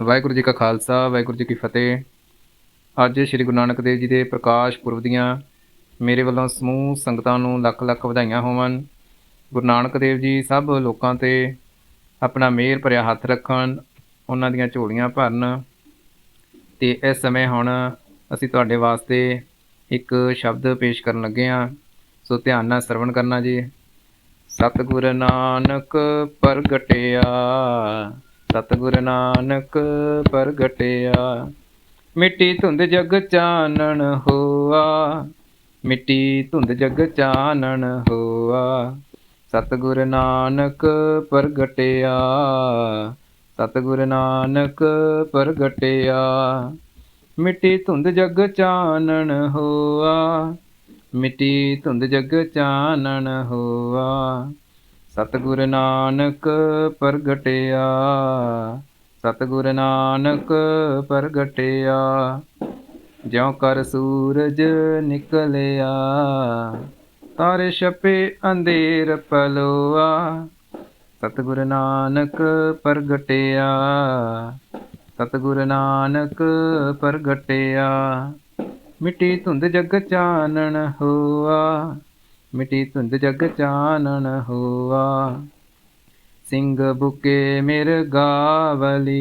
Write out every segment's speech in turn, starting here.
ਵਾਹਿਗੁਰੂ ਜੀ ਕਾ ਖਾਲਸਾ, ਵਾਹਿਗੁਰੂ ਜੀ ਕੀ ਫਤਿਹ। ਅੱਜ ਸ੍ਰੀ ਗੁਰੂ ਨਾਨਕ ਦੇਵ ਜੀ ਦੇ ਪ੍ਰਕਾਸ਼ ਪੁਰਬ ਦੀਆਂ ਮੇਰੇ ਵੱਲੋਂ ਸਮੂਹ ਸੰਗਤਾਂ ਨੂੰ ਲੱਖ ਲੱਖ ਵਧਾਈਆਂ ਹੋਵਨ ਗੁਰੂ ਨਾਨਕ ਦੇਵ ਜੀ ਸਭ ਲੋਕਾਂ ਤੇ ਆਪਣਾ ਮਿਹਰ ਭਰਿਆ ਹੱਥ ਰੱਖਣ, ਉਹਨਾਂ ਦੀਆਂ ਝੋਲੀਆਂ ਭਰਨ। ਤੇ ਇਸ ਸਮੇਂ ਹੁਣ ਅਸੀਂ ਤੁਹਾਡੇ ਵਾਸਤੇ ਇੱਕ ਸ਼ਬਦ ਪੇਸ਼ ਕਰਨ ਲੱਗੇ ਹਾਂ। ਸੋ ਧਿਆਨ ਨਾਲ ਸਰਵਣ ਕਰਨਾ ਜੀ। ਸਤਿਗੁਰ ਨਾਨਕ ਪ੍ਰਗਟਿਆ। ਸਤਿਗੁਰ ਨਾਨਕ ਪ੍ਰਗਟਿਆ। ਮਿੱਟੀ ਧੁੰਦ ਜਗ ਚਾਨਣ ਹੋਆ। ਮਿੱਟੀ ਧੁੰਦ ਜਗ ਚਾਨਣ ਹੋਆ। ਸਤਿਗੁਰ ਨਾਨਕ ਪ੍ਰਗਟਿਆ। ਸਤਿਗੁਰ ਨਾਨਕ ਪ੍ਰਗਟਿਆ। ਮਿੱਟੀ ਧੁੰਦ ਜਗ ਚਾਨਣ ਹੋਆ। ਮਿੱਟੀ ਧੁੰਦ ਜਗ ਚਾਨਣ ਹੋਆ। ਸਤਿਗੁਰ ਨਾਨਕ ਪ੍ਰਗਟਿਆ, ਸਤਿਗੁਰ ਨਾਨਕ ਪ੍ਰਗਟਿਆ, ਜਿਉ ਕਰ ਸੂਰਜ ਨਿਕਲਿਆ, ਤਾਰੇ ਛਪੇ ਅੰਧੇਰ ਪਲੋਆ, ਸਤਿਗੁਰ ਨਾਨਕ ਪ੍ਰਗਟਿਆ, ਸਤਿਗੁਰ ਨਾਨਕ ਪ੍ਰਗਟਿਆ, ਮਿੱਟੀ ਧੁੰਦ ਜਗ ਚਾਨਣ ਹੋਆ ਮਿੱਟੀ ਧੁੰਦ ਜਗ ਚਾਨਣ ਹੋਆ। ਸਿੰਘ ਬੁਕੇ ਮਿਰਗਾਵਲੀ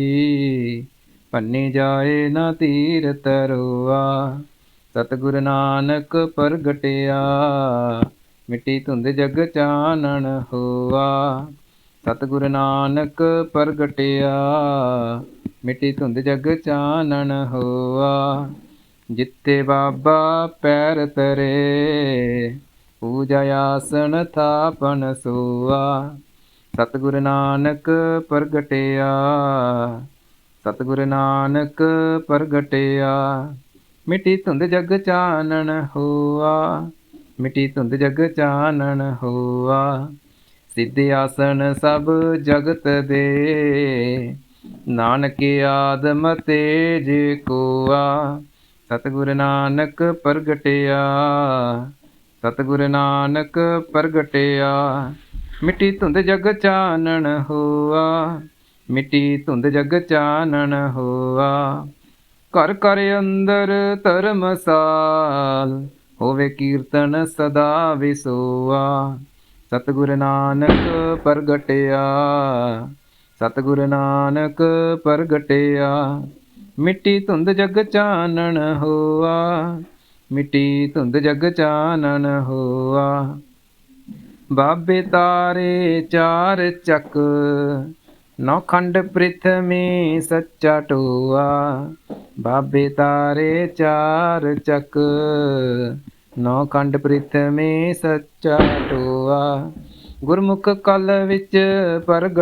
ਪੰਨੀ ਜਾਏ ਨਾ ਤੀਰ ਤਰੋਆ ਸਤਿਗੁਰ ਨਾਨਕ ਪ੍ਰਗਟਿਆ, ਮਿੱਟੀ ਧੁੰਦ ਜਗ ਚਾਨਣ ਹੋਆ। ਸਤਿਗੁਰ ਨਾਨਕ ਪ੍ਰਗਟਿਆ, ਮਿੱਟੀ ਧੁੰਦ ਜਗ ਚਾਨਣ ਹੋਆ। ਜਿੱਤੇ ਬਾਬਾ ਪੈਰ ਤਰੇ ਪੂਜਾ ਆਸਣ ਥਾਪਨ ਸੋਆ। ਸਤਿਗੁਰ ਨਾਨਕ ਪ੍ਰਗਟਿਆ। ਸਤਿਗੁਰ ਨਾਨਕ ਪ੍ਰਗਟਿਆ। ਮਿੱਟੀ ਧੁੰਦ ਜਗ ਚਾਨਣ ਹੋਆ। ਮਿੱਟੀ ਧੁੰਦ ਜਗ ਚਾਨਣ ਹੋਆ। ਸਿੱਧ ਆਸਣ ਸਭ ਜਗਤ ਦੇ। ਨਾਨਕ ਆਦਮ ਤੇਜ ਕੋਆ। ਸਤਿਗੁਰ ਨਾਨਕ ਪ੍ਰਗਟਿਆ। ਸਤਿਗੁਰ ਨਾਨਕ ਪ੍ਰਗਟਿਆ, ਮਿੱਟੀ ਧੁੰਦ ਜਗ ਚਾਨਣ ਹੋਆ, ਮਿੱਟੀ ਧੁੰਦ ਜਗ ਚਾਨਣ ਹੋਆ। ਘਰ ਘਰ ਅੰਦਰ ਧਰਮਸਾਲ ਹੋਵੇ ਕੀਰਤਨ ਸਦਾ ਵਿਸੋਆ। ਸਤਿਗੁਰ ਨਾਨਕ ਪ੍ਰਗਟਿਆ, ਸਤਿਗੁਰ ਨਾਨਕ ਪ੍ਰਗਟਿਆ, ਮਿੱਟੀ ਧੁੰਦ ਜਗ ਚਾਨਣ ਹੋਆ। ਮਿੱਟੀ ਧੁੰਦ ਜਗ ਚਾਨਣ ਹੋਆ। ਬਾਬੇ ਤਾਰੇ ਚਾਰ ਚੱਕ, ਨੌ ਖੰਡ ਪ੍ਰਿਥਵੀ ਸੱਚਾ ਟੋਆ। ਬਾਬੇ ਤਾਰੇ ਚਾਰ ਚੱਕ, ਨੌ ਖੰਡ ਪ੍ਰਿਥਵੀ ਸੱਚਾ ਟੋਆ। ਗੁਰਮੁਖ ਕਲ ਵਿੱਚ ਪ੍ਰਗਟ